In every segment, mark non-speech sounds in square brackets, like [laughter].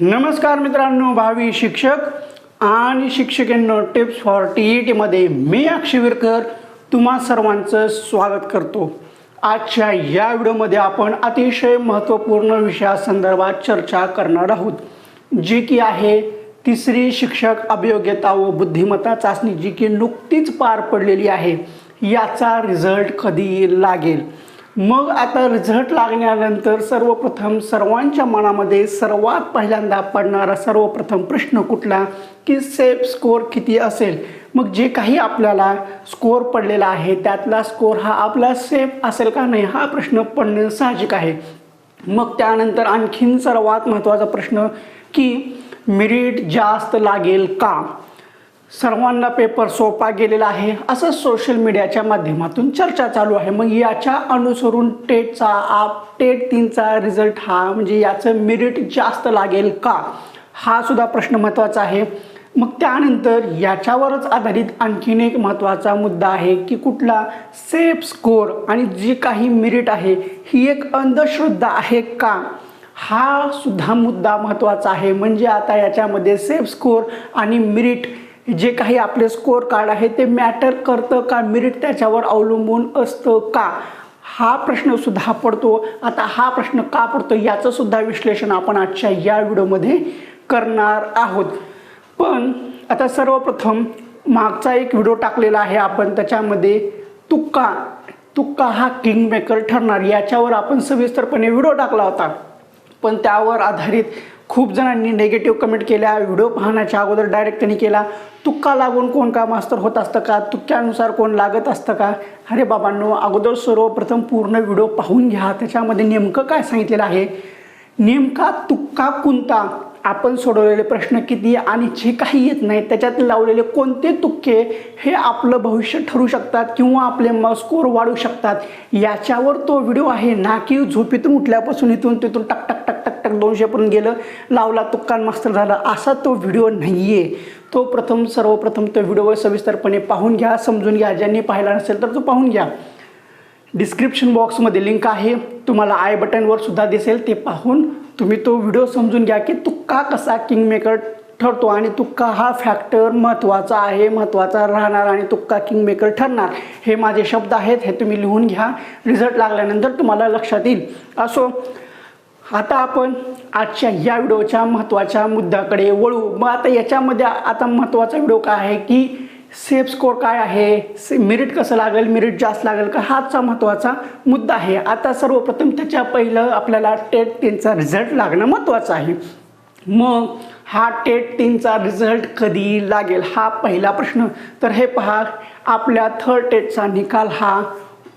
नमस्कार मित्रांनो भावी शिक्षक आणि शिक्षकांनो टिप्स फॉर टी ई टीमध्ये मी अक्षवीरकर तुम्हा सर्वांचं स्वागत करतो. आजच्या या व्हिडिओमध्ये आपण अतिशय महत्त्वपूर्ण विषयासंदर्भात चर्चा करणार आहोत जी की आहे तिसरी शिक्षक अभियोग्यता व बुद्धिमत्ता चाचणी जी की नुकतीच पार पडलेली आहे. याचा रिझल्ट कधी लागेल? मग आता रिझल्ट लागल्यानंतर सर्वप्रथम सर्वांच्या मनामध्ये सर्वात पहिल्यांदा पडणारा सर्वप्रथम प्रश्न कुठला? की सेफ स्कोअर किती असेल? मग जे काही आपल्याला स्कोअर पडलेला आहे त्यातला स्कोअर हा आपला सेफ असेल का नाही हा प्रश्न पडणे साहजिक आहे. मग त्यानंतर आणखीन सर्वात महत्त्वाचा प्रश्न की मेरिट जास्त लागेल का? सर्वांना पेपर सोपा गेलेला आहे. असं सोशल मीडियाच्या माध्यमातून चर्चा चालू आहे. मग याच्या अनुसरून टेटचा आप टेट तीनचा रिझल्ट हा म्हणजे याचं मेरिट जास्त लागेल का? हा सुद्धा प्रश्न महत्त्वाचा आहे. मग त्यानंतर याच्यावरच आधारित आणखीन एक महत्त्वाचा मुद्दा आहे की कुठला? सेफ स्कोअर आणि जी काही मेरिट आहे ही एक अंधश्रद्धा आहे का? हा सुद्धा मुद्दा महत्त्वाचा आहे. म्हणजे आता याच्यामध्ये सेफ स्कोअर आणि मेरिट जे काही आपले स्कोअर कार्ड आहे ते मॅटर करतं का? मेरिट त्याच्यावर अवलंबून असतं का? हा प्रश्न सुद्धा पडतो. आता हा प्रश्न का पडतो याचं सुद्धा विश्लेषण आपण आजच्या या व्हिडिओमध्ये करणार आहोत. पण आता सर्वप्रथम मागचा एक व्हिडिओ टाकलेला आहे आपण त्याच्यामध्ये तुक्का तुक्का हा किंग मेकर ठरणार. याच्यावर आपण सविस्तरपणे व्हिडिओ टाकला होता. पण त्यावर आधारित खूप जणांनी नेगेटिव्ह कमेंट केल्या व्हिडिओ पाहण्याच्या अगोदर डायरेक्ट त्यांनी केला तुक्का लागून कोण का मास्तर होत असतं का? तुक्क्यानुसार कोण लागत असतं का? अरे बाबांनो अगोदर सर्वप्रथम पूर्ण व्हिडिओ पाहून घ्या. त्याच्यामध्ये नेमकं काय सांगितलेलं आहे? नेमका तुक्का कोणता आपण सोडवलेले प्रश्न किती आणि जे काही येत नाही त्याच्यात लावलेले कोणते तुक्के हे आपलं भविष्य ठरू शकतात किंवा आपले म स्कोर वाढू शकतात? याच्यावर तो व्हिडिओ आहे ना की झोपेतून उठल्यापासून इथून तिथून टक टक टक टक टक दोनशेपर्यंत गेलं लावला तुक्कान मास्तर झाला. असा तो व्हिडिओ नाही आहे तो प्रथम सर्वप्रथम तो व्हिडिओ सविस्तरपणे पाहून घ्या समजून घ्या. ज्यांनी पाहिला नसेल तर तो पाहून घ्या. डिस्क्रिप्शन बॉक्समध्ये लिंक आहे. तुम्हाला आय बटनवर सुद्धा दिसेल. ते पाहून तुम्ही तो व्हिडिओ समजून घ्या की तुक्का कसा किंगमेकर ठरतो आणि तुक्का हा फॅक्टर महत्त्वाचा आहे महत्त्वाचा राहणार आणि तुक्का किंगमेकर ठरणार. हे माझे शब्द आहेत हे तुम्ही लिहून घ्या. रिझल्ट लागल्यानंतर तुम्हाला लक्षात येईल. असो आता आपण आजच्या या व्हिडिओच्या महत्त्वाच्या मुद्द्याकडे वळू. मग आता याच्यामध्ये आता महत्त्वाचा व्हिडिओ काय आहे की सेफ स्कोअर काय आहे? से मेरिट कसं लागेल? मेरिट जास्त लागेल? का हाचा महत्त्वाचा मुद्दा आहे? आता सर्वप्रथम त्याच्या पहिलं आपल्याला टेट तीनचा रिझल्ट लागणं महत्त्वाचं आहे. मग हा टेट तीनचा रिझल्ट कधी लागेल? हा पहिला प्रश्न. तर हे पहा आपल्या थर्ड टेटचा निकाल हा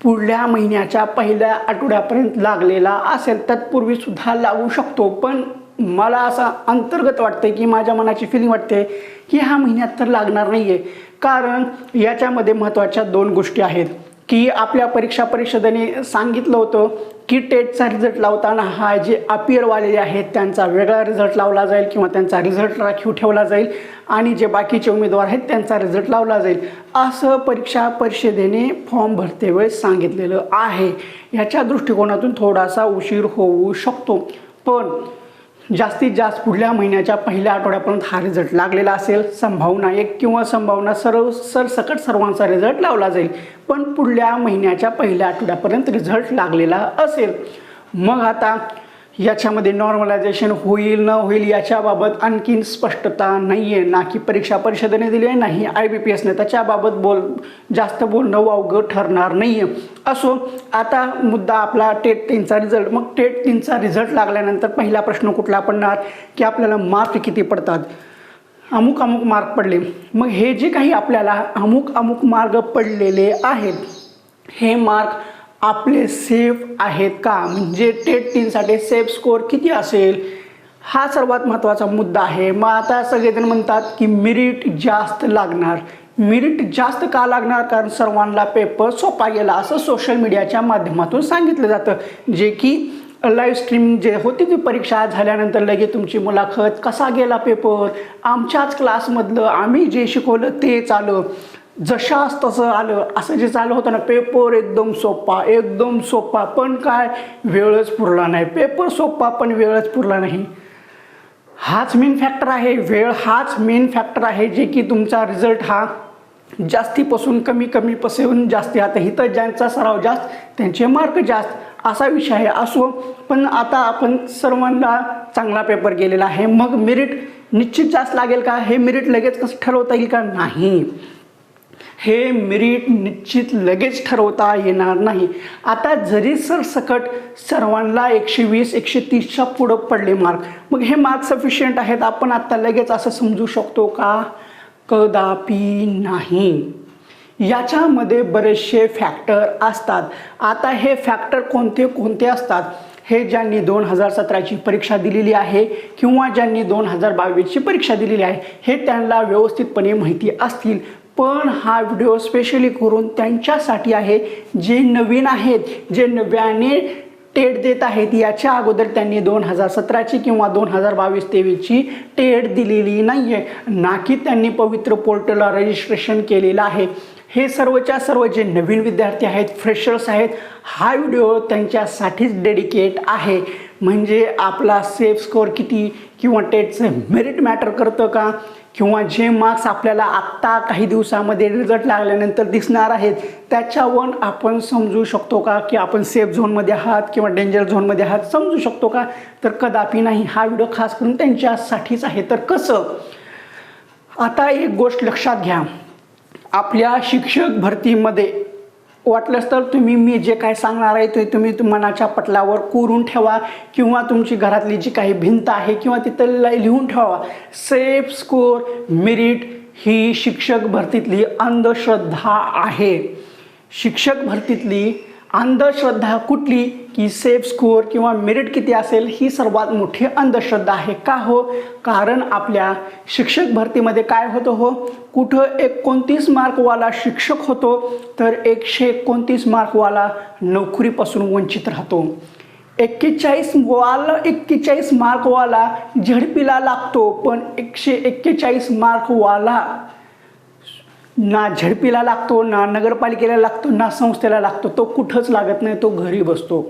पुढल्या महिन्याच्या पहिल्या आठवड्यापर्यंत लागलेला असेल. तत्पूर्वीसुद्धा लागू शकतो. पण मला असं अंतर्गत वाटते की माझ्या मनाची फिलिंग वाटते की ह्या महिन्यात तर लागणार नाही आहे कारण याच्यामध्ये महत्त्वाच्या दोन गोष्टी आहेत. की आपल्या परीक्षा परिषदेने सांगितलं होतं की टेटचा रिझल्ट लावताना हा जे अपियरवाले आहेत त्यांचा वेगळा रिझल्ट लावला जाईल किंवा त्यांचा रिझल्ट राखीव ठेवला जाईल आणि जे बाकीचे उमेदवार आहेत त्यांचा रिझल्ट लावला जाईल. असं परीक्षा परिषदेने फॉर्म भरते वेळेस सांगितलेलं आहे. ह्याच्या दृष्टिकोनातून थोडासा उशीर होऊ शकतो. पण जास्तीत जास्त पुढल्या महिन्याच्या पहिल्या आठवड्यापर्यंत हा रिझल्ट लागलेला असेल. संभावना एक किंवा संभावना सर्व सरसकट सर्वांचा रिझल्ट लावला जाईल. पण पुढल्या महिन्याच्या पहिल्या आठवड्यापर्यंत रिझल्ट लागलेला असेल. मग आता याच्यामध्ये नॉर्मलायझेशन होईल न होईल याच्याबाबत आणखीन स्पष्टता नाही आहे ना की परीक्षा परिषदेने दिली आहे नाही आय बी पी एसने त्याच्याबाबत बोल जास्त बोलणं वावगं ठरणार नाही आहे असो आता मुद्दा आपला टेट तीनचा रिझल्ट मग टेट तीनचा रिझल्ट लागल्यानंतर पहिला प्रश्न कुठला पडणार? की आपल्याला मार्क किती पडतात? अमुक अमुक मार्क पडले. मग हे जे काही आपल्याला अमुक अमुक मार्ग पडलेले आहेत हे मार्क आपले सेफ आहेत का? म्हणजे टेट तीनसाठी सेफ स्कोअर किती असेल? हा सर्वात महत्त्वाचा मुद्दा आहे. मग आता सगळेजण म्हणतात की मिरिट जास्त लागणार. मिरिट जास्त का लागणार? कारण सर्वांना पेपर सोपा गेला असं सोशल मीडियाच्या माध्यमातून सांगितलं जातं. जे की लाईव्ह स्ट्रीम जे होती ती परीक्षा झाल्यानंतर लगेच तुमची मुलाखत कसा गेला पेपर आमच्याच क्लासमधलं आम्ही जे शिकवलं तेच आलं जशास तसं आलं असं जे चालू होतं ना पेपर एकदम सोपा एकदम सोपा. पण काय वेळच पुरला नाही. पेपर सोपा पण वेळच पुरला नाही. हाच मेन फॅक्टर आहे. वेळ हाच मेन फॅक्टर आहे जे की तुमचा रिझल्ट हा जास्तीपासून कमी कमी पसरून जास्ती. आता इथं ज्यांचा सराव जास्त त्यांचे मार्क जास्त. असा विषय आहे. असो पण आता आपण सर्वांना चांगला पेपर गेलेला आहे. मग मेरिट निश्चित जास्त लागेल का? हे मेरिट लगेच कसं ठरवता येईल का? नाही. हे मेरिट निश्चित लगेच ठरवता येणार नाही. आता जरी सरसकट सर्वांना एकशे वीस एकशे तीसच्या पुढं पडले मार्क मग हे मार्क सफिशियंट आहेत? आपण आत्ता लगेच असं समजू शकतो का? कदापि नाही. याच्यामध्ये बरेचसे फॅक्टर असतात. आता हे फॅक्टर कोणते कोणते असतात? हे ज्यांनी दोन हजार सतराची परीक्षा दिलेली आहे किंवा ज्यांनी दोन हजार बावीसची परीक्षा दिलेली आहे हे त्यांना व्यवस्थितपणे माहिती असतील. पण हा व्हिडिओ स्पेशली करून त्यांच्यासाठी आहे जे नवीन आहेत जे नव्याने टेट देत आहेत याच्या अगोदर त्यांनी दोन हजार सतराची किंवा दोन हजार बावीस तेवीसची टेट दिलेली नाही आहे ना की त्यांनी पवित्र पोर्टलला रजिस्ट्रेशन केलेलं आहे. हे सर्वच्या सर्व जे नवीन विद्यार्थी आहेत फ्रेशर्स आहेत हा व्हिडिओ त्यांच्यासाठीच डेडिकेट आहे. म्हणजे आपला सेफ स्कोअर किती किंवा टेटचं मेरिट मॅटर करतं का? किंवा जे मार्क्स आपल्याला आत्ता काही दिवसामध्ये रिझल्ट लागल्यानंतर दिसणार आहेत त्याच्यावर आपण समजू शकतो का? की आपण सेफ झोनमध्ये आहात किंवा डेंजर झोनमध्ये आहात समजू शकतो का? तर कदापि नाही. हा व्हिडिओ खास करून त्यांच्यासाठीच आहे. तर कसं? आता एक गोष्ट लक्षात घ्या. आपल्या शिक्षक भरतीमध्ये वाटलंच तर तुम्ही मी जे काय सांगणार आहे ते तुम्ही मनाच्या पटलावर कोरून ठेवा किंवा तुमची घरातली जी काही भिंत आहे किंवा तिथं लिहून ठेवा. सेफ स्कोर मेरिट ही शिक्षक भरतीतली अंधश्रद्धा आहे. शिक्षक भरतीतली अंधश्रद्धा कुठली की सेफ स्कोअर किंवा मेरिट किती असेल ही सर्वात मोठी अंधश्रद्धा आहे. का हो? कारण आपल्या शिक्षक भरतीमध्ये काय होतं हो? कुठं एकोणतीस मार्कवाला शिक्षक होतो तर एकशे एकोणतीस मार्कवाला नोकरीपासून वंचित राहतो. एक्केचाळीस वाला एक्केचाळीस मार्कवाला झडपीला लागतो पण एकशे एक्केचाळीस मार्कवाला ना झडपीला लागतो ना नगरपालिकेला लागतो ना संस्थेला लागतो. तो कुठंच लागत नाही तो घरी बसतो.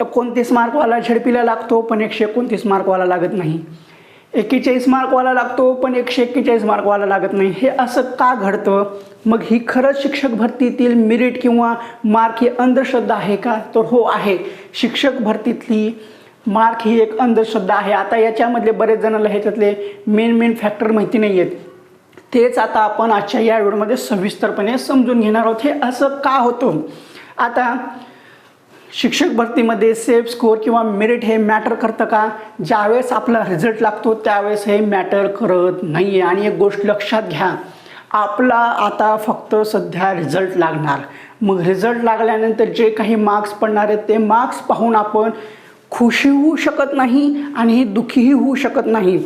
एकोणतीस मार्कवाला झडपीला लागतो पण एकशे एकोणतीस मार्कवाला लागत नाही. एक्केचाळीस मार्कवाला लागतो पण एकशे एक्केचाळीस मार्कवाला लागत नाही. हे असं का घडतं? मग ही खरंच शिक्षक भरतीतील मेरिट किंवा मार्क ही अंधश्रद्धा आहे का? तर हो आहे. शिक्षक भरतीतली मार्क ही एक अंधश्रद्धा आहे. आता याच्यामधले बरेच जणांना ह्याच्यातले मेन मेन फॅक्टर माहिती नाही आहेत तेच आता आपण आजच्या या व्हिडिओमध्ये सविस्तरपणे समजून घेणार आहोत. हे असं का होतं? आता शिक्षक भरतीमध्ये सेफ स्कोअर किंवा मेरिट हे मॅटर करतं का? ज्यावेळेस आपला रिझल्ट लागतो त्यावेळेस हे मॅटर करत नाही आहे आणि एक गोष्ट लक्षात घ्या आपला आता फक्त सध्या रिझल्ट लागणार. मग रिझल्ट लागल्यानंतर जे काही मार्क्स पडणार आहेत ते मार्क्स पाहून आपण खुशी होऊ शकत नाही आणि दुःखीही होऊ शकत नाही.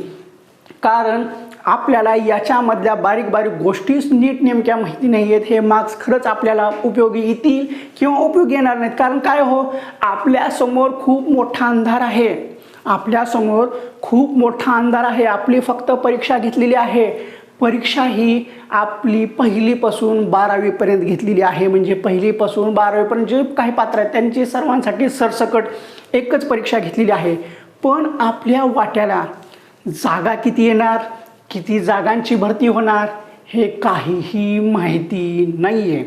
कारण आपल्याला याच्यामधल्या बारीक बारीक गोष्टीच नीट नेमक्या माहिती नाही आहेत. हे मार्क्स खरंच आपल्याला उपयोगी येतील किंवा उपयोगी येणार नाहीत. कारण काय हो? आपल्यासमोर खूप मोठा अंधार आहे. आपल्यासमोर खूप मोठा अंधार आहे. आपली फक्त परीक्षा घेतलेली आहे. परीक्षा ही आपली पहिलीपासून बारावीपर्यंत घेतलेली आहे. म्हणजे पहिलीपासून बारावीपर्यंत जे काही पात्र आहेत त्यांची सर्वांसाठी सरसकट एकच परीक्षा घेतलेली आहे. पण आपल्या वाट्याला जागा किती येणार? किती जागांची भरती होणार हे काहीही माहिती नाही आहे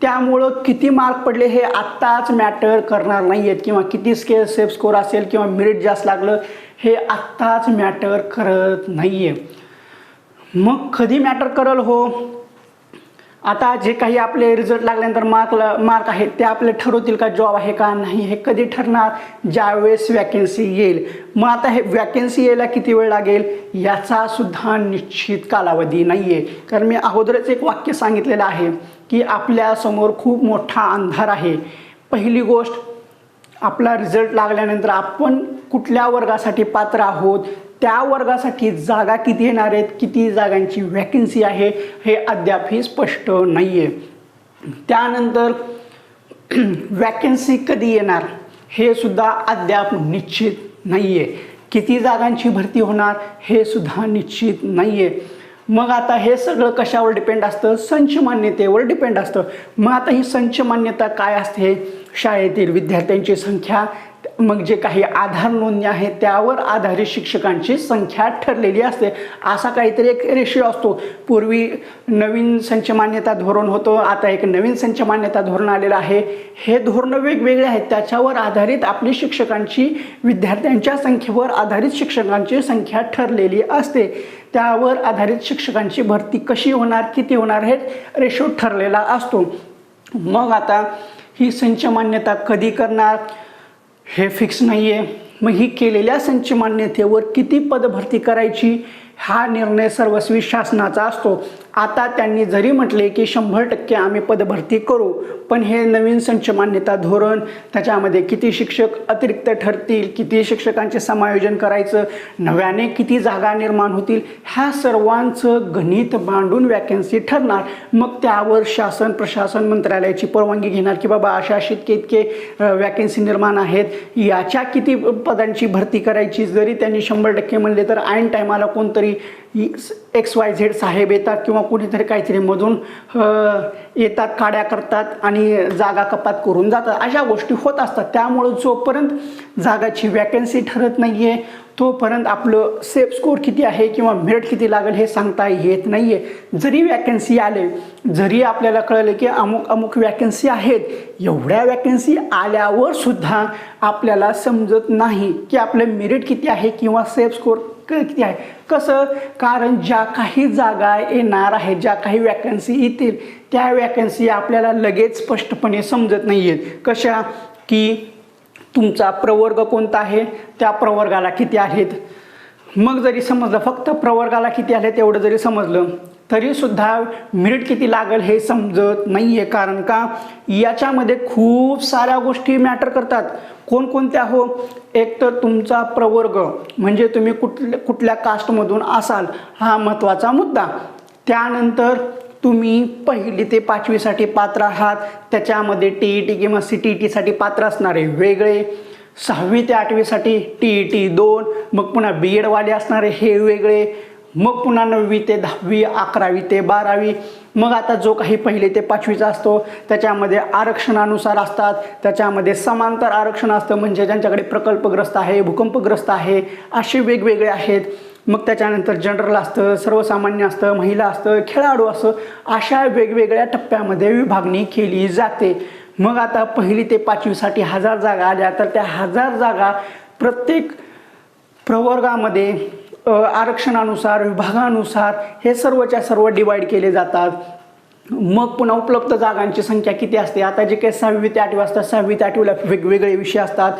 त्यामुळं किती मार्क पडले हे आत्ताच मॅटर करणार नाही आहेत किंवा किती स्केल सेफ स्कोर असेल किंवा मेरिट जास्त लागलं हे आत्ताच मॅटर करत नाही आहे मग कधी मॅटर करल हो? आता जे काही आपले रिझल्ट लागल्यानंतर मार्क मार्क आहेत ते आपले ठरवतील का जॉब आहे का नाही हे कधी ठरणार? ज्यावेळेस वॅकेन्सी येईल. मग आता हे वॅकेन्सी यायला किती वेळ लागेल? याचा सुद्धा निश्चित कालावधी नाही आहे कारण मी अगोदरच एक वाक्य सांगितलेलं आहे की आपल्यासमोर खूप मोठा अंधार आहे. पहिली गोष्ट आपला रिझल्ट लागल्यानंतर आपण कुठल्या वर्गासाठी पात्र आहोत? त्या वर्गासाठी जागा किती येणार आहेत किती जागांची वॅकन्सी आहे हे अद्यापही स्पष्ट नाही आहे त्यानंतर [clears throat] वॅकन्सी कधी येणार हे सुद्धा अद्याप निश्चित नाही आहे किती जागांची भरती होणार हे सुद्धा निश्चित नाही आहे मग आता हे सगळं कशावर डिपेंड असतं? संच मान्यतेवर डिपेंड असतं. मग आता ही संच मान्यता काय असते? शाळेतील विद्यार्थ्यांची संख्या मग जे काही आधार नोंदणी आहे त्यावर आधारित शिक्षकांची संख्या ठरलेली असते. असा काहीतरी एक रेशिओ असतो. पूर्वी नवीन संच मान्यता धोरण होतं. आता एक नवीन संच मान्यता धोरण आलेलं आहे. हे धोरणं वेगवेगळे आहेत. त्याच्यावर आधारित आपली शिक्षकांची विद्यार्थ्यांच्या संख्येवर आधारित शिक्षकांची संख्या ठरलेली असते. त्यावर आधारित शिक्षकांची भरती कशी होणार किती होणार हे रेशो ठरलेला असतो. मग आता ही संच मान्यता कधी करणार? हे फिक्स नाही आहे मग ही केलेल्या संच मान्यतेवर किती पदभरती करायची हा निर्णय सर्वस्वी शासनाचा असतो. आता त्यांनी जरी म्हटले की शंभर टक्के आम्ही पदभरती करू पण हे नवीन संच मान्यता धोरण त्याच्यामध्ये किती शिक्षक अतिरिक्त ठरतील किती शिक्षकांचे समायोजन करायचं नव्याने किती जागा निर्माण होतील ह्या सर्वांचं गणित मांडून वॅकन्सी ठरणार. मग त्यावर शासन प्रशासन मंत्रालयाची परवानगी घेणार की बाबा अशा अशी इतके इतके वॅकन्सी निर्माण आहेत. याच्या किती पदांची भरती करायची? जरी त्यांनी शंभर टक्के म्हणले तर ऐन टायमाला कोणतरी एक्स वाय झेड साहेब येतात किंवा कुणीतरी काहीतरी मधून येतात काड्या करतात आणि जागा कपात करून जातात. अशा गोष्टी होत असतात. त्यामुळं जोपर्यंत जागाची वॅकन्सी ठरत नाही आहे तोपर्यंत आपलं सेफ स्कोर किती आहे किंवा मेरिट किती लागेल हे सांगता येत नाही आहे जरी वॅकन्सी आले जरी आपल्याला कळलं की अमुक अमुक वॅकन्सी आहेत एवढ्या वॅकन्सी आल्यावर सुद्धा आपल्याला समजत नाही की आपलं मेरिट किती आहे किंवा सेफ स्कोर क- किती आहे? कसं? कारण ज्या काही जागा येणार आहेत ज्या काही वॅकन्सी येतील त्या वॅकन्सी आपल्याला लगेच स्पष्टपणे समजत नाही आहेत कशा? की तुमचा प्रवर्ग कोणता आहे? त्या प्रवर्गाला किती आहेत? मग जरी समजलं फक्त प्रवर्गाला किती आले तेवढं जरी समजलं तरीसुद्धा मिनिट किती लागेल हे समजत नाही आहे कारण का? याच्यामध्ये खूप साऱ्या गोष्टी मॅटर करतात. कोणकोणत्या हो? एक तर तुमचा प्रवर्ग म्हणजे तुम्ही कुठल्या कुठल्या कास्टमधून असाल हा महत्त्वाचा मुद्दा. त्यानंतर तुम्ही पहिली ते पाचवीसाठी पात्र आहात. त्याच्यामध्ये टी ई टी किंवा सी टी ई टीसाठी पात्र असणारे वेगळे. सहावी ते आठवीसाठी टी ई टी दोन. मग पुन्हा बी एडवाले असणारे हे वेगळे. मग पुन्हा नववी ते दहावी अकरावी ते बारावी मग आता जो काही पहिले ते पाचवीचा असतो त्याच्यामध्ये आरक्षणानुसार असतात. त्याच्यामध्ये समांतर आरक्षण असतं म्हणजे ज्यांच्याकडे प्रकल्पग्रस्त आहे भूकंपग्रस्त आहे असे वेगवेगळे आहेत. मग त्याच्यानंतर जनरल असतं सर्वसामान्य असतं महिला असतं खेळाडू असतं अशा वेगवेगळ्या टप्प्यामध्ये विभागणी केली जाते. मग आता पहिली ते पाचवीसाठी हजार जागा आल्या तर त्या हजार जागा प्रत्येक प्रवर्गामध्ये आरक्षणानुसार विभागानुसार हे सर्वच्या सर्व डिवाईड केले जातात. मग पुन्हा उपलब्ध जागांची संख्या किती असते? आता जे काही सहावी ते आठवी असतात सहावी ते आठवीला वेगवेगळे विषय असतात.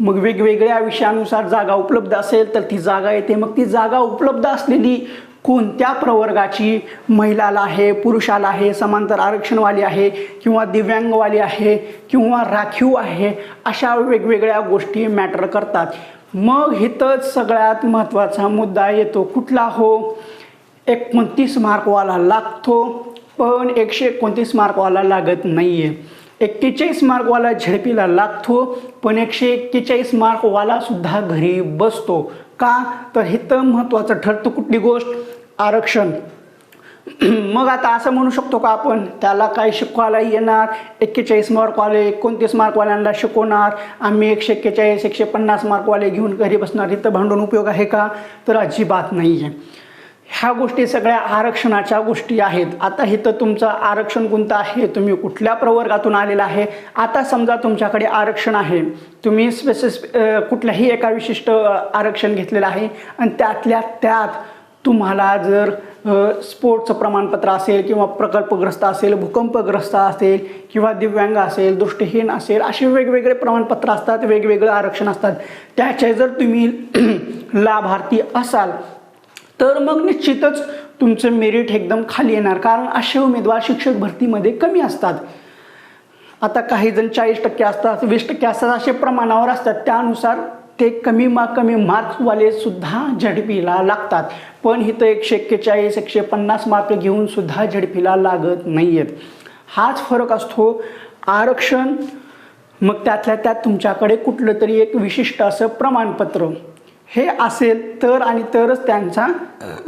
मग वेगवेगळ्या विषयानुसार जागा उपलब्ध असेल तर ती जागा येते. मग ती जागा उपलब्ध असलेली कोणत्या प्रवर्गाची महिलाला आहे पुरुषाला आहे समांतर आरक्षणवाली आहे किंवा दिव्यांगवाली आहे किंवा राखीव आहे अशा वेगवेगळ्या गोष्टी मॅटर करतात. मग इथंच सगळ्यात महत्त्वाचा मुद्दा येतो कुठला हो? एकोणतीस मार्कवाला लागतो पण एकशे एकोणतीस मार्कवाला लागत नाही आहे एक्केचाळीस मार्कवाला झेडपीला लागतो पण एकशे एक्केचाळीस मार्कवालासुद्धा घरी बसतो. का? तर इथं महत्त्वाचं ठरतं कुठली गोष्ट? आरक्षण. [clears throat] मग आता असं म्हणू शकतो का आपण? त्याला काय शिकवायला येणार एक्केचाळीस मार्कवाले एकोणतीस मार्कवाल्यांना शिकवणार आम्ही एकशे एक्केचाळीस एकशे पन्नास मार्कवाले घेऊन घरी बसणार इथं भांडून उपयोग आहे का? तर अजिबात नाही आहे ह्या गोष्टी सगळ्या आरक्षणाच्या गोष्टी आहेत. आता इथं तुमचं आरक्षण कोणतं आहे? तुम्ही कुठल्या प्रवर्गातून आलेला आहे? आता समजा तुमच्याकडे आरक्षण आहे. तुम्ही स्पेसिस कुठल्याही एका विशिष्ट आरक्षण घेतलेलं आहे. आणि त्यातल्या त्यात तुम्हाला जर स्पोर्टचं प्रमाणपत्र असेल किंवा प्रकल्पग्रस्त असेल भूकंपग्रस्त असेल किंवा दिव्यांग असेल दृष्टीहीन असेल असे वेगवेगळे प्रमाणपत्र असतात वेगवेगळं आरक्षण असतात. त्याचे जर तुम्ही [clears throat] लाभार्थी असाल तर मग निश्चितच तुमचं मेरिट एकदम खाली येणार. कारण असे उमेदवार शिक्षक भरतीमध्ये कमी असतात. आता काही जण चाळीस टक्के असतात वीस टक्के असतात असे प्रमाणावर असतात. त्यानुसार ते कमी मा कमी मार्क्सवाले सुद्धा झडपीला लागतात. पण इथं एकशे एक्केचाळीस एकशे पन्नास मार्क घेऊन सुद्धा झडपीला लागत नाही आहेत हाच फरक असतो आरक्षण. मग त्यातल्या त्यात तुमच्याकडे कुठलं तरी एक विशिष्ट असं प्रमाणपत्र. हे असेल तर आणि तरच त्यांचा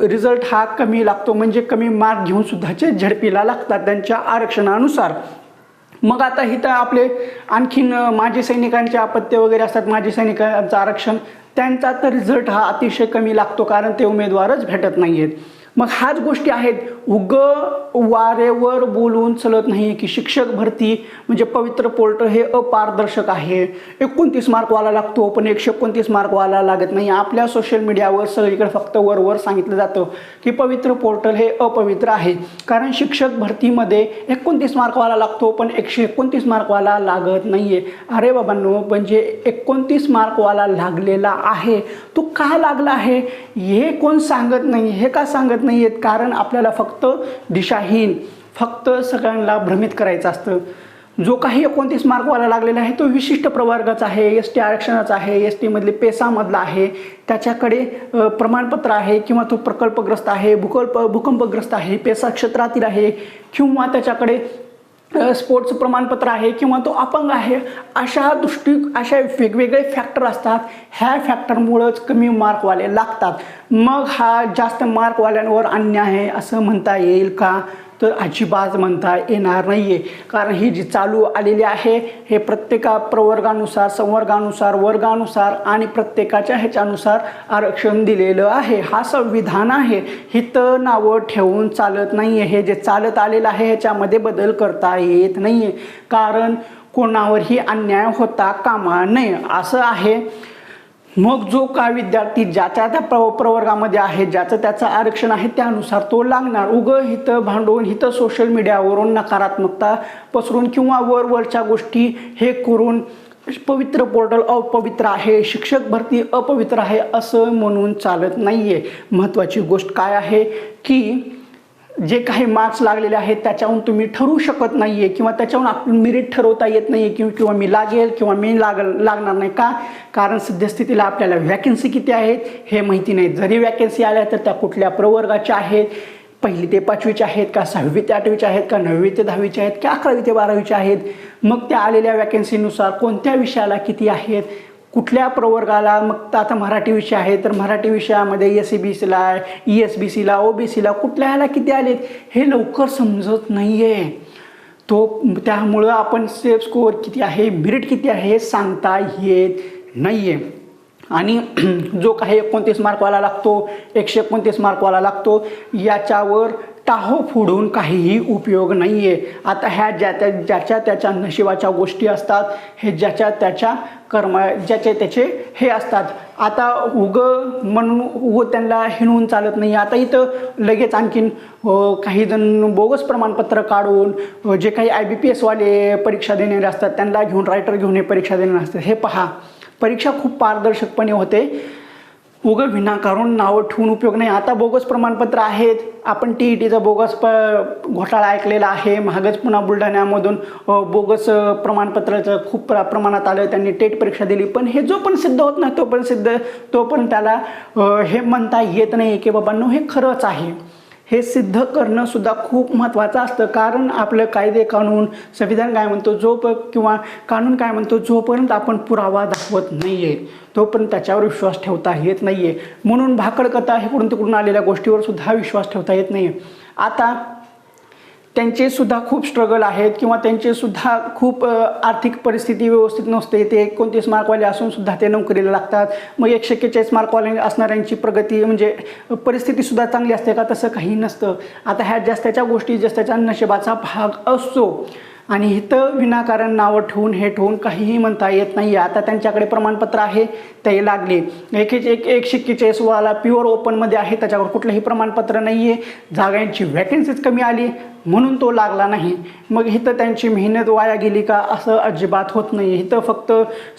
रिझल्ट हा कमी लागतो. म्हणजे कमी मार्क घेऊन सुद्धाचे झडपीला लागतात त्यांच्या आरक्षणानुसार. मग आता इथं आपले आणखीन माजी सैनिकांचे अपत्य वगैरे असतात माजी सैनिकांचं आरक्षण त्यांचा तर रिझल्ट हा अतिशय कमी लागतो कारण ते उमेदवारच भेटत नाही आहेत मग ह्याच गोष्टी आहेत. उग वारेवर बोलून चलत नाही की शिक्षक भरती म्हणजे पवित्र पोर्टल हे अपारदर्शक आहे. एकोणतीस मार्कवाला लागतो पण एकशे एकोणतीस मार्कवाला लागत नाही. आपल्या सोशल मीडियावर सगळीकडे फक्त वरवर सांगितलं जातं की पवित्र पोर्टल हे अपवित्र आहे. कारण शिक्षक भरतीमध्ये एकोणतीस मार्कवाला लागतो पण एकशे एकोणतीस मार्कवाला लागत नाही आहे अरे बाबांनो म्हणजे एकोणतीस मार्कवाला लागलेला आहे. तो का लागला आहे? हे कोण सांगत नाही? हे का सांगत नाही नाही आहेत कारण आपल्याला फक्त दिशाहीन फक्त सगळ्यांना भ्रमित करायचं असतं. जो काही एकोणतीस मार्कवाला लागलेला आहे तो विशिष्ट प्रवर्गाचा आहे एस टी आरक्षणाचा आहे एस टीमधले पेसामधला आहे त्याच्याकडे प्रमाणपत्र आहे किंवा तो प्रकल्पग्रस्त आहे भूकल्प भूकंपग्रस्त आहे पेसा क्षेत्रातील आहे किंवा त्याच्याकडे स्पोर्ट्सचं स्पोर्ट्स प्रमाणपत्र आहे किंवा तो अपंग आहे अशा दृष्टी अशा वेगवेगळे फॅक्टर असतात. ह्या फॅक्टरमुळंच कमी मार्कवाले लागतात. मग हा जास्त मार्कवाल्यांवर अन्याय आहे असं म्हणता येईल का? तर अजिबात म्हणता येणार नाही आहे कारण ही जी चालू आलेली आहे हे प्रत्येका प्रवर्गानुसार संवर्गानुसार वर्गानुसार आणि प्रत्येकाच्या ह्याच्यानुसार आरक्षण दिलेलं आहे. हा संविधान आहे. हिथं नावं ठेवून चालत नाही आहे हे जे चालत आलेलं आहे ह्याच्यामध्ये बदल करता येत नाही आहे कारण कोणावरही अन्याय होता कामा नये. असं आहे. मग जो का विद्यार्थी ज्याच्या त्या प्र प्रवर्गामध्ये आहे ज्याचं त्याचं आरक्षण आहे त्यानुसार तो लागणार. उगं हिथं भांडून हिथं सोशल मीडियावरून नकारात्मकता पसरून किंवा वर वरच्या गोष्टी हे करून पवित्र पोर्टल अपवित्र आहे शिक्षक भरती अपवित्र आहे असं म्हणून चालत नाही आहे महत्त्वाची गोष्ट काय आहे की जे काही मार्क्स लागलेले आहेत त्याच्याहून तुम्ही ठरवू शकत नाही आहे किंवा त्याच्याहून आपण मेरिट ठरवता येत नाही आहे किंवा किंवा मी लागेल किंवा मी लाग लागणार नाही. का? कारण सद्यस्थितीला आपल्याला वॅकन्सी किती आहेत हे माहिती नाही. जरी वॅकन्सी आल्या तर त्या कुठल्या प्रवर्गाच्या आहेत पहिली ते पाचवीचे आहेत का सहावी ते आठवीच्या आहेत का नववी ते दहावीचे आहेत का अकरावी ते बारावीचे आहेत मग त्या आलेल्या वॅकन्सीनुसार कोणत्या विषयाला किती आहेत कुठल्या प्रवर्गाला मग तर आता मराठी विषय आहे तर मराठी विषयामध्ये एस सी बी सीला ई एस बी सीला ओ बी सीला कुठल्या ह्याला किती आलेत हे लवकर समजत नाही आहे तो त्यामुळं आपण सेफ स्कोअर किती आहे मेरिट किती आहे हे सांगता येत नाही आहे आणि [clears throat] जो काही एकोणतीस मार्कवाला लागतो एकशे एकोणतीस मार्कवाला लागतो याच्यावर टाहो फोडून काहीही उपयोग नाही आहे आता ह्या ज्या त्या ज्याच्या त्याच्या नशिबाच्या गोष्टी असतात हे ज्याच्या त्याच्या कर्म ज्याचे त्याचे हे असतात. आता उग म्हणून उग त्यांना हिणवून चालत नाही. आता इथं लगेच आणखीन काहीजण काही जण बोगस प्रमाणपत्र काढून जे काही आय बी पी एसवाले परीक्षा देणारे असतात त्यांना घेऊन रायटर घेऊन हे परीक्षा देणारे असतात. हे पहा. परीक्षा खूप पारदर्शकपणे होते. उगं विनाकारून नावं ठेवून उपयोग नाही. आता बोगस प्रमाणपत्र आहेत. आपण टी ई टीचा बोगस प घोटाळा ऐकलेला आहे. महागच पुन्हा बुलढाण्यामधून बोगस प्रमाणपत्राचं खूप प्र प्रमाणात आलं. त्यांनी टेट परीक्षा दिली. पण हे जो पण सिद्ध होत नाही तो पण सिद्ध तो पण त्याला हे म्हणता येत नाही की बाबांनो हे खरंच आहे. हे सिद्ध करणंसुद्धा खूप महत्त्वाचं असतं. कारण आपलं कायदे कानून संविधान काय म्हणतो जो प किंवा कानून काय म्हणतो जोपर्यंत आपण पुरावा दाखवत नाही आहे तो पण त्याच्यावर विश्वास ठेवता येत नाही आहे म्हणून भाकडकथा इकडून तिकडून आलेल्या गोष्टीवर सुद्धा विश्वास ठेवता येत नाही आहे आता त्यांचे सुद्धा खूप स्ट्रगल आहेत किंवा त्यांचे सुद्धा खूप आर्थिक परिस्थिती व्यवस्थित नसते. ते एकोणतीस मार्कवाले असून सुद्धा ते नोकरीला लागतात. मग एकशे एक्केचाळीस मार्कवाले असणाऱ्यांची प्रगती म्हणजे परिस्थिती सुद्धा चांगली असते का? तसं काही नसतं. आता ह्या जास्त्याच्या गोष्टी जास्त्याच्या नशिबाचा भाग असतो आणि इथं विनाकारण नावं ठेवून हे ठेवून काहीही म्हणता येत नाही. आता त्यांच्याकडे प्रमाणपत्र आहे ते लागले. एक एक एक शिक्कीचे वाला प्युअर ओपनमध्ये आहे त्याच्यावर कुठलंही प्रमाणपत्र नाही आहे जागांची व्हॅकन्सीज कमी आली. म्हणून तो लागला नाही. मग इथं त्यांची मेहनत वाया गेली का? असं अजिबात होत नाही. इथं फक्त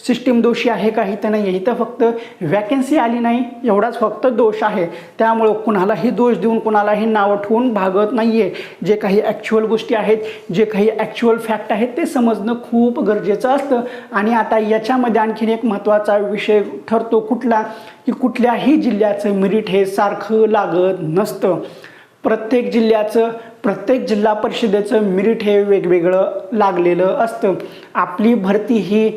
सिस्टीम दोषी आहे का? इथं नाही आहे इथं फक्त वॅकन्सी आली नाही एवढाच फक्त दोष आहे. त्यामुळं कुणालाही दोष देऊन कुणालाही नावं ठेवून भागत नाही आहे जे काही ॲक्च्युअल गोष्टी आहेत जे काही ॲक्च्युअल फॅक्ट आहेत ते समजणं खूप गरजेचं असतं. आणि आता याच्यामध्ये आणखीन एक महत्त्वाचा विषय ठरतो कुठला? की कुठल्याही जिल्ह्याचं मिरिट हे सारखं लागत नसतं. प्रत्येक जिल्ह्याचं प्रत्येक जिल्हा परिषदेचं मिरिट हे वेगवेगळं लागलेलं असतं. आपली भरती ही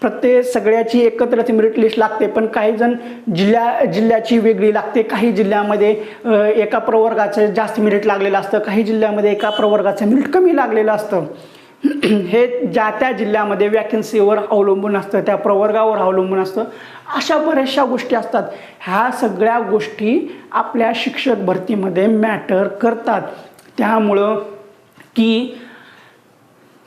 प्रत्येक सगळ्याची एकत्रच मेरिट लिस्ट लागते पण काही जण जिल्ह्या जिल्ह्याची वेगळी लागते. काही जिल्ह्यामध्ये एका प्रवर्गाचं जास्त मेरिट लागलेलं असतं काही जिल्ह्यामध्ये एका प्रवर्गाचं मेरिट कमी लागलेलं असतं. हे ज्या त्या जिल्ह्यामध्ये वॅकन्सीवर अवलंबून असतं त्या प्रवर्गावर अवलंबून असतं अशा बऱ्याचशा गोष्टी असतात. ह्या सगळ्या गोष्टी आपल्या शिक्षक भरतीमध्ये मॅटर करतात. त्यामुळं की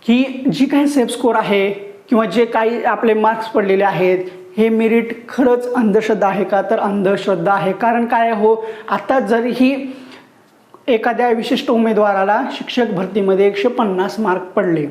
की जी काही सेफ स्कोर आहे किंवा जे काही आपले मार्क्स पडलेले आहेत हे मेरिट खरंच अंधश्रद्धा आहे का? तर अंधश्रद्धा आहे. कारण काय हो? आता जरीही एखाद्या विशिष्ट उमेदवाराला शिक्षक भरतीमध्ये एकशे पन्नास मार्क पडले.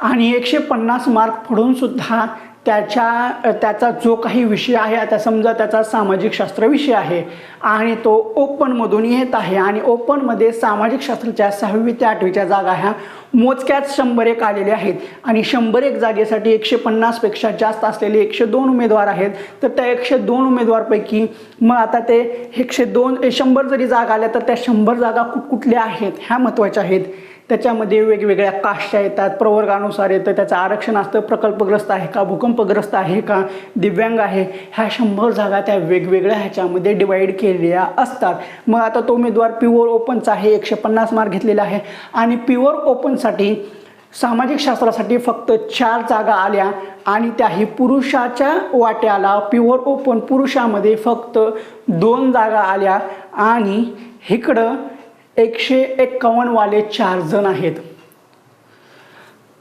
आणि एकशे पन्नास मार्क पडूनसुद्धा त्याच्या त्याचा जो काही विषय आहे आता समजा त्याचा सामाजिक शास्त्र विषय आहे आणि तो ओपनमधून येत आहे आणि ओपनमध्ये सामाजिक शास्त्राच्या सहावी ते आठवीच्या जागा ह्या मोजक्याच शंभर एक आलेल्या आहेत आणि शंभर एक जागेसाठी एकशे पन्नासपेक्षा जास्त असलेले एकशे दोन उमेदवार आहेत. तर त्या एकशे दोन उमेदवारपैकी मग आता ते एकशे दोन शंभर जरी जागा आल्या तर त्या शंभर जागा कुठ कुठल्या आहेत? ह्या महत्त्वाच्या आहेत. त्याच्यामध्ये वेगवेगळ्या कास्टच्या येतात प्रवर्गानुसार येतं त्याचं आरक्षण असतं प्रकल्पग्रस्त आहे का भूकंपग्रस्त आहे का दिव्यांग आहे ह्या शंभर जागा त्या वेगवेगळ्या ह्याच्यामध्ये डिवाईड केलेल्या असतात. मग आता तो उमेदवार प्युअर ओपनचा आहे एकशे पन्नास मार्क घेतलेला आहे आणि प्युअर ओपनसाठी सामाजिक शास्त्रासाठी फक्त चार जागा आल्या आणि त्याही पुरुषाच्या वाट्याला प्युअर ओपन पुरुषामध्ये फक्त दोन जागा आल्या आणि इकडं एकशे एक्कावन्नवाले चार जण आहेत.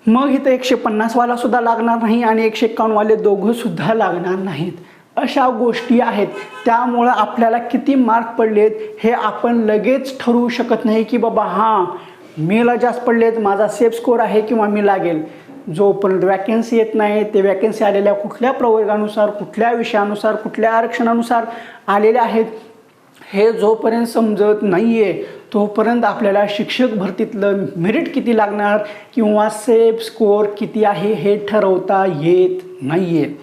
मग इथं एकशे पन्नासवाला सुद्धा लागणार नाही आणि एकशे एक्कावन्नवाले दोघंसुद्धा लागणार नाहीत. अशा गोष्टी आहेत. त्यामुळं आपल्याला किती मार्क पडलेत हे आपण लगेच ठरवू शकत नाही की बाबा हां मीला जास्त पडलेत माझा सेफ स्कोर आहे किंवा मी लागेल. जोपर्यंत वॅकन्सी येत नाही ते वॅकन्सी आलेल्या कुठल्या प्रवर्गानुसार कुठल्या विषयानुसार कुठल्या आरक्षणानुसार आलेल्या आहेत हे जोपर्यंत समजत नाही आहे तोपर्यंत आपल्याला शिक्षक भरतीतलं मेरिट किती लागणार किंवा सेफ स्कोअर किती आहे हे ठरवता येत नाही आहे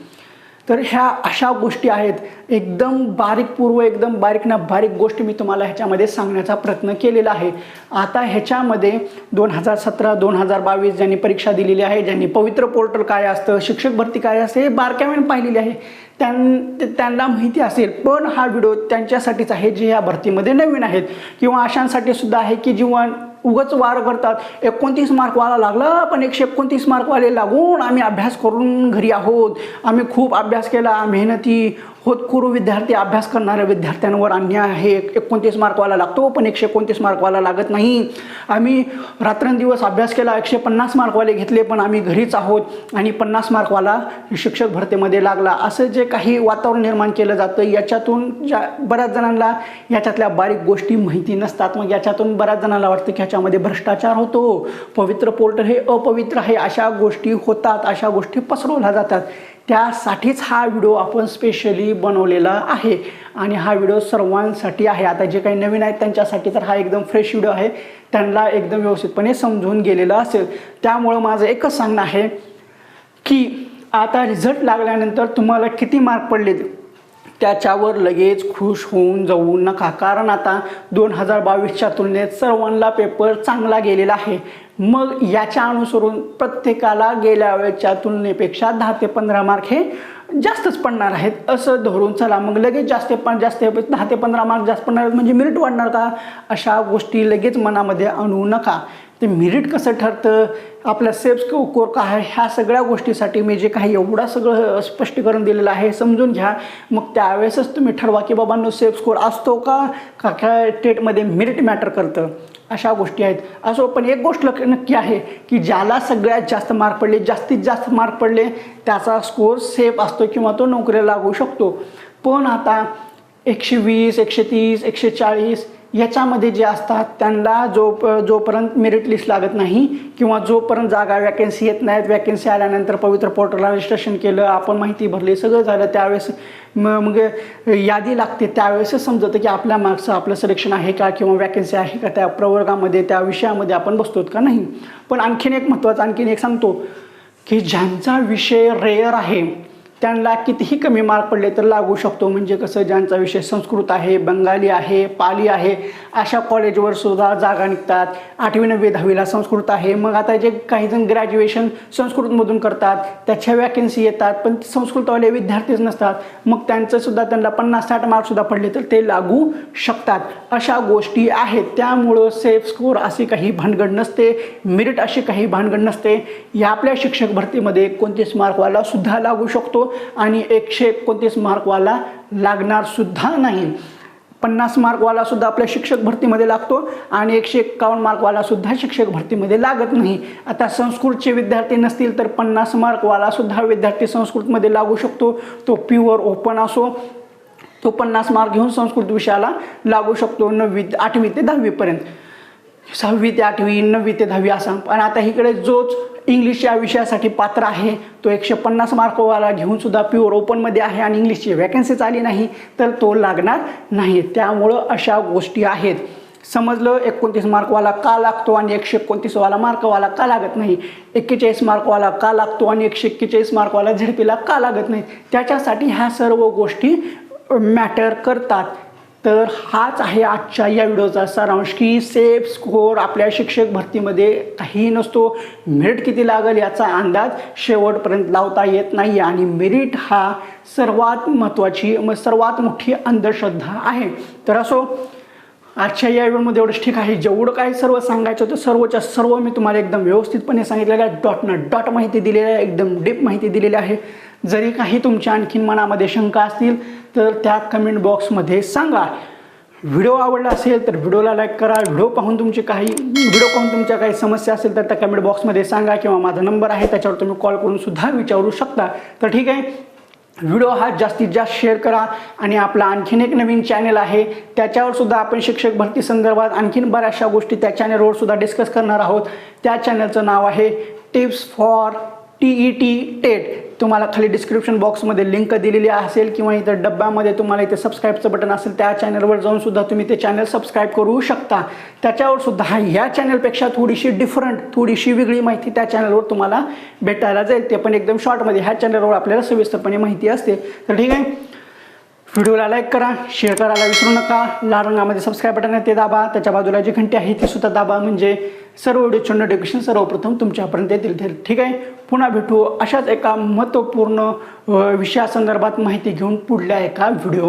तर ह्या अशा गोष्टी आहेत. एकदम बारीक पूर्व एकदम बारीक ना बारीक गोष्टी मी तुम्हाला ह्याच्यामध्ये सांगण्याचा प्रयत्न केलेला आहे. आता ह्याच्यामध्ये दोन हजार सतरा दोन हजार बावीस ज्यांनी परीक्षा दिलेली आहे ज्यांनी पवित्र पोर्टल काय असतं शिक्षक भरती काय असते हे बारकाव्याने पाहिलेली आहे. त्यां त्यांना माहिती असेल पण हा व्हिडिओ त्यांच्यासाठीच आहे जे या भरतीमध्ये नवीन आहेत. किंवा अशांसाठी सुद्धा आहे की जीवन उगच वार करतात. एकोणतीस मार्कवाला लागला पण एकशे एकोणतीस मार्कवाले लागून आम्ही अभ्यास करून घरी आहोत. आम्ही खूप अभ्यास केला मेहनती होतकुरू विद्यार्थी अभ्यास करणाऱ्या विद्यार्थ्यांवर अन्याय आहे एकोणतीस मार्कवाला लागतो पण एकशे एकोणतीस मार्कवाला लागत नाही. आम्ही रात्रंदिवस अभ्यास केला एकशे पन्नास मार्कवाले घेतले पण आम्ही घरीच आहोत आणि पन्नास मार्कवाला शिक्षक भरतीमध्ये लागला. असं जे काही वातावरण निर्माण केलं जातं याच्यातून ज्या बऱ्याच जणांना याच्यातल्या बारीक गोष्टी माहिती नसतात. मग याच्यातून बऱ्याच जणांना वाटतं की ह्याच्यामध्ये भ्रष्टाचार होतो. पवित्र पोर्टल हे अपवित्र आहे. अशा गोष्टी होतात अशा गोष्टी पसरवल्या जातात. त्यासाठीच हा व्हिडिओ आपण स्पेशली बनवलेला आहे. आणि हा व्हिडिओ सर्वांसाठी आहे. आता जे काही नवीन आहेत त्यांच्यासाठी तर हा एकदम फ्रेश व्हिडिओ आहे. त्यांना एकदम व्यवस्थितपणे समजून गेलेला असेल. त्यामुळं माझं एकच सांगणं आहे की आता रिझल्ट लागल्यानंतर तुम्हाला किती मार्क पडलेत? त्याच्यावर लगेच खुश होऊन जाऊ नका. कारण आता दोन हजार बावीसच्या तुलनेत सर्वांना पेपर चांगला गेलेला आहे. मग याच्या अनुसरून प्रत्येकाला गेल्या वेळेच्या तुलनेपेक्षा दहा ते पंधरा मार्क हे जास्तच पडणार आहेत. असं धरून चला मग लगेच जास्त पण जास्त दहा ते पंधरा मार्क जास्त पडणार आहेत. म्हणजे मेरिट वाढणार का? अशा गोष्टी लगेच मनामध्ये आणू नका. ते मेरिट कसं ठरतं? आपल्या सेफ कोर काय आहे? ह्या सगळ्या गोष्टीसाठी मी जे काही एवढा सगळं स्पष्टीकरण दिलेलं आहे समजून घ्या. मग त्यावेळेसच तुम्ही ठरवा की बाबांनो सेफ स्कोर असतो का? का काय टेटमध्ये मेरिट मॅटर करतं? अशा गोष्टी आहेत. असो पण एक गोष्ट नक्की आहे की ज्याला सगळ्यात जास्त मार्क पडले जास्तीत जास्त मार्क पडले त्याचा स्कोर सेफ असतो किंवा तो नोकरीला लागू शकतो. पण आता एकशे वीस एकशे तीस एकशे चाळीस याच्यामध्ये जे असतात त्यांना जो जोपर्यंत मेरिट लिस्ट लागत नाही किंवा जोपर्यंत जागा वॅकन्सी येत नाहीत वॅकन्सी आल्यानंतर पवित्र पोर्टलला रजिस्ट्रेशन केलं आपण माहिती भरली सगळं झालं त्यावेळेस मग यादी लागते. त्यावेळेसच समजतं की आपल्या मार्क्सचं आपलं सिलेक्शन आहे का किंवा वॅकन्सी आहे का त्या प्रवर्गामध्ये त्या विषयामध्ये आपण बसतो का नाही? पण आणखीन एक महत्त्वाचं आणखीन एक सांगतो की ज्यांचा विषय रेअर आहे त्यांना कितीही कमी मार्क पडले तर लागू शकतो. म्हणजे कसं ज्यांचा विषय संस्कृत आहे बंगाली आहे पाली आहे अशा कॉलेजवर सुद्धा जागा निघतात. आठवी नववी दहावीला संस्कृत आहे. मग आता जे काही जण ग्रॅज्युएशन संस्कृतमधून करतात त्याच्या वॅकन्सी येतात पण संस्कृतवाले विद्यार्थीच नसतात. मग त्यांचंसुद्धा त्यांना पन्नास साठ मार्कसुद्धा पडले तर ते लागू शकतात. अशा गोष्टी आहेत. त्यामुळं सेफ स्कोर अशी काही भानगड नसते. मेरिट अशी काही भानगड नसते. या आपल्या शिक्षक भरतीमध्ये एकोणतीस मार्कवाला सुद्धा लागू शकतो. आणि एकशे एकोणतीस मार्कवाला लागणार सुद्धा नाही. पन्नास मार्कवाला सुद्धा आपल्या शिक्षक भरतीमध्ये लागतो आणि एकशे एक्कावन्न मार्कवाला सुद्धा शिक्षक भरतीमध्ये लागत नाही. आता संस्कृतचे विद्यार्थी नसतील तर पन्नास मार्कवाला सुद्धा विद्यार्थी संस्कृतमध्ये लागू शकतो. तो प्युअर ओपन असो तो पन्नास मार्क घेऊन संस्कृत विषयाला लागू शकतो नववी आठवी ते दहावीपर्यंत. सहावी ते आठवी नववी ते दहावी असा. पण आता इकडे जोच इंग्लिश या विषयासाठी पात्र आहे. तो एकशे पन्नास मार्कवाला घेऊन सुद्धा प्युअर ओपनमध्ये आहे आणि इंग्लिशची वॅकन्सीच आली नाही तर तो लागणार नाही. त्यामुळं अशा गोष्टी आहेत. समजलं? एकोणतीस मार्कवाला का लागतो आणि एकशे एकोणतीसवाला मार्कवाला का लागत नाही? एक्केचाळीस मार्कवाला का लागतो आणि एकशे एक्केचाळीस मार्कवाला झेडपीला का लागत नाही? त्याच्यासाठी ह्या सर्व गोष्टी मॅटर करतात. तर हाच आहे आजच्या या व्हिडिओचा सारांश की सेफ स्कोअर आपल्या शिक्षक भरतीमध्ये काही नसतो. मेरिट किती लागेल याचा अंदाज शेवटपर्यंत लावता येत नाही आणि मेरिट हा सर्वात महत्त्वाची म सर्वात मोठी अंधश्रद्धा आहे. तर असो आजच्या या व्हिडिओमध्ये एवढंच ठीक आहे. जेवढं काही सर्व सांगायचं होतं सर्वच्या सर्व मी तुम्हाला एकदम व्यवस्थितपणे सांगितलेलं आहे. डॉट न डॉट माहिती दिलेली आहे एकदम डीप माहिती दिलेली आहे. जरी काही तुमच्या आणखीन मनामध्ये शंका असतील तर त्या कमेंट बॉक्समध्ये सांगा. व्हिडिओ आवडला असेल तर व्हिडिओला लाईक करा. व्हिडिओ पाहून तुमची काही व्हिडिओ पाहून तुमच्या काही समस्या असेल तर त्या कमेंट बॉक्समध्ये सांगा किंवा माझा नंबर आहे त्याच्यावर तुम्ही कॉल करून सुद्धा विचारू शकता. तर ठीक आहे. व्हिडिओ हा जास्तीत जास्त शेअर करा आणि आपला आणखीन एक नवीन चॅनल आहे त्याच्यावर सुद्धा आपण शिक्षक भरती संदर्भात आणखीन बऱ्याचशा गोष्टी त्या चॅनलवर सुद्धा डिस्कस करणार आहोत. त्या चॅनलचं नाव आहे tips for T E T TET तुम्हाला खाली डिस्क्रिप्शन बॉक्समध्ये लिंक दिलेली असेल किंवा इथं डब्यामध्ये तुम्हाला इथे सबस्क्राईबचं बटन असेल त्या चॅनलवर जाऊन सुद्धा तुम्ही ते चॅनल सबस्क्राईब करू शकता. त्याच्यावर सुद्धा ह्या चॅनलपेक्षा थोडीशी डिफरंट थोडीशी वेगळी माहिती त्या चॅनलवर तुम्हाला भेटायला जाईल. ते पण एकदम शॉर्टमध्ये ह्या चॅनलवर आपल्याला सविस्तरपणे माहिती असते. तर ठीक आहे. व्हिडिओला लाईक करा शेअर करायला विसरू नका. लाल रंगामध्ये सबस्क्राईब बटन आहे ते दाबा. त्याच्या बाजूला जी घंटी आहे ती सुद्धा दाबा. म्हणजे सर्व व्हिडिओचे नोटिफिकेशन सर्वप्रथम तुमच्यापर्यंत येतील. ठीक आहे. पुन्हा भेटू अशाच एका महत्त्वपूर्ण विषयासंदर्भात माहिती घेऊन पुढल्या एका व्हिडिओ